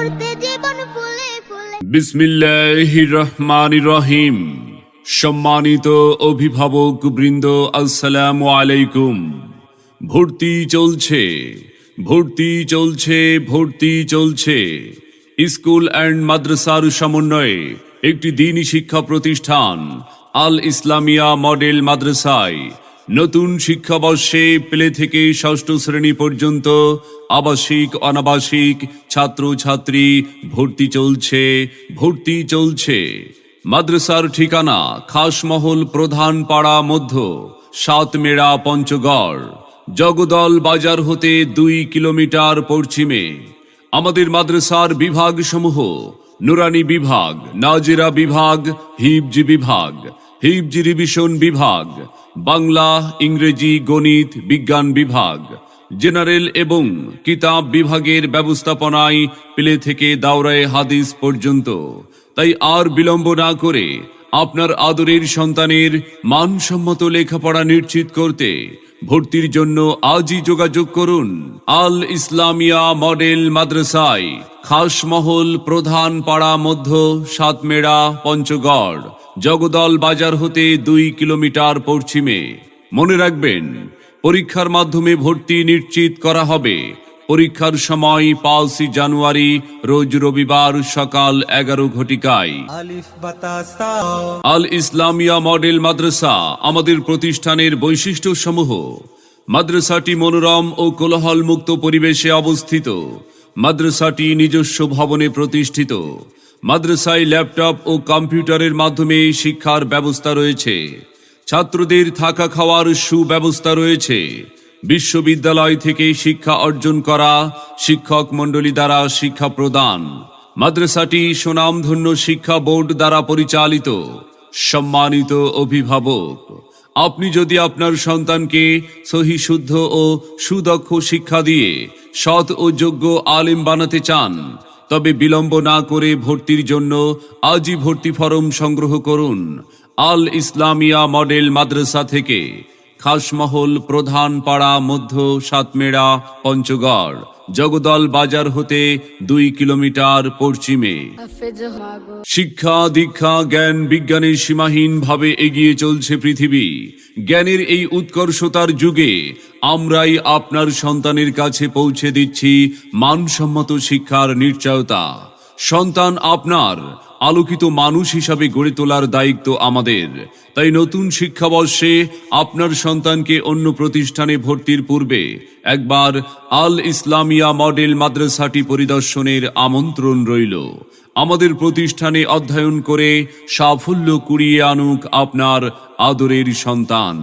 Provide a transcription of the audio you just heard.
ভরতে জীবন ফুলে ফুলে। বিসমিল্লাহ রহমান রহিম সম্মানিত অভিভাবক বৃন্দ, আসসালামু আলাইকুম। ভর্তি চলছে ভর্তি চলছে ভর্তি চলছে। স্কুল অ্যান্ড মাদ্রাসার সমন্বয়ে একটি দিনী শিক্ষা প্রতিষ্ঠান, আল ইসলামিয়া মডেল মাদ্রাসায় নতুন শিক্ষাবর্ষে প্লে থেকে ষষ্ঠ শ্রেণি পর্যন্ত আবাসিক, অনাবাসিক, ছাত্র, ছাত্রী, ভর্তি চলছে ভর্তি চলছে। মাদ্রাসার ঠিকানা, খাসমহল, প্রধান পাড়া, মধ্য, সাতমেড়া, পঞ্চগড়। জগদল বাজার হতে দুই কিলোমিটার পশ্চিমে। আমাদের মাদ্রাসার বিভাগ সমূহ নুরানি বিভাগ, নাজিরা বিভাগ, হিবজি বিভাগ, হিবজি রিভিশন বিভাগ, বাংলা, ইংরেজি, গণিত, বিজ্ঞান বিভাগ। জেনারেল এবং কিতাব বিভাগের ব্যবস্থাপনায় প্লে থেকে দাওরায়ে হাদিস পর্যন্ত। তাই আর বিলম্ব না করে আপনার আদরের সন্তানের মানসম্মত লেখাপড়া নিশ্চিত করতে ভর্তির জন্য আজই যোগাযোগ করুন আল ইসলামিয়া মডেল মাদ্রাসায় খাসমহল প্রধান পাড়া মধ্য সাতমেড়া পঞ্চগড় জগদল বাজার হতে দুই কিলোমিটার পশ্চিমে। মনে রাখবেন পরীক্ষার মাধ্যমে ভর্তি নিশ্চিত করা হবে। পরীক্ষার সময় পাঁচই জানুয়ারি রোজ রবিবার সকাল এগারো ঘটিকায়। আল ইসলামিয়া মডেল মাদ্রাসা আমাদের প্রতিষ্ঠানের বৈশিষ্ট্য সমূহ মাদ্রাসাটি মনোরম ও কোলাহল মুক্ত পরিবেশে অবস্থিত। মাদ্রাসাটি নিজস্ব ভবনে প্রতিষ্ঠিত। মাদ্রাসায় ল্যাপটপ ও কম্পিউটারের মাধ্যমে শিক্ষার ব্যবস্থা রয়েছে। ছাত্রদের থাকা খাওয়ার সুব্যবস্থা রয়েছে। বিশ্ববিদ্যালয় থেকে শিক্ষা অর্জন করা শিক্ষক মণ্ডলী দ্বারা শিক্ষা প্রদান। মাদ্রাসাটি সুনামধন্য শিক্ষা বোর্ড দ্বারা পরিচালিত। সম্মানিত অভিভাবক, আপনি যদি আপনার সন্তানকে সহি শুদ্ধ ও সুদক্ষ শিক্ষা দিয়ে সৎ ও যোগ্য আলিম বানাতে চান, তবে বিলম্ব না করে ভর্তির জন্য আজই ভর্তি ফরম সংগ্রহ করুন। আল ইসলামিয়া মডেল মাদ্রাসা থেকে খাসমহল প্রধান পাড়া মধ্য সাতমেড়া, পঞ্চগড়, জগদল বাজার হতে দুই কিলোমিটার পশ্চিমে। শিক্ষা, দীক্ষা, জ্ঞান, বিজ্ঞানের সীমাহীন ভাবে এগিয়ে চলছে পৃথিবী। জ্ঞানের এই উৎকর্ষতার যুগে আমরাই আপনার সন্তানের কাছে পৌঁছে দিচ্ছি মানসম্মত শিক্ষার নিশ্চয়তা। সন্তান আপনার আলোকিত মানুষ হিসাবে গড়ে তোলার দায়িত্ব আমাদের। তাই নতুন শিক্ষাবর্ষে আপনার সন্তানকে অন্য প্রতিষ্ঠানে ভর্তির পূর্বে একবার আল ইসলামিয়া মডেল মাদ্রাসাটি পরিদর্শনের আমন্ত্রণ রইল। আমাদের প্রতিষ্ঠানে অধ্যয়ন করে সাফল্য কুড়িয়ে আনুক আপনার আদরের সন্তান।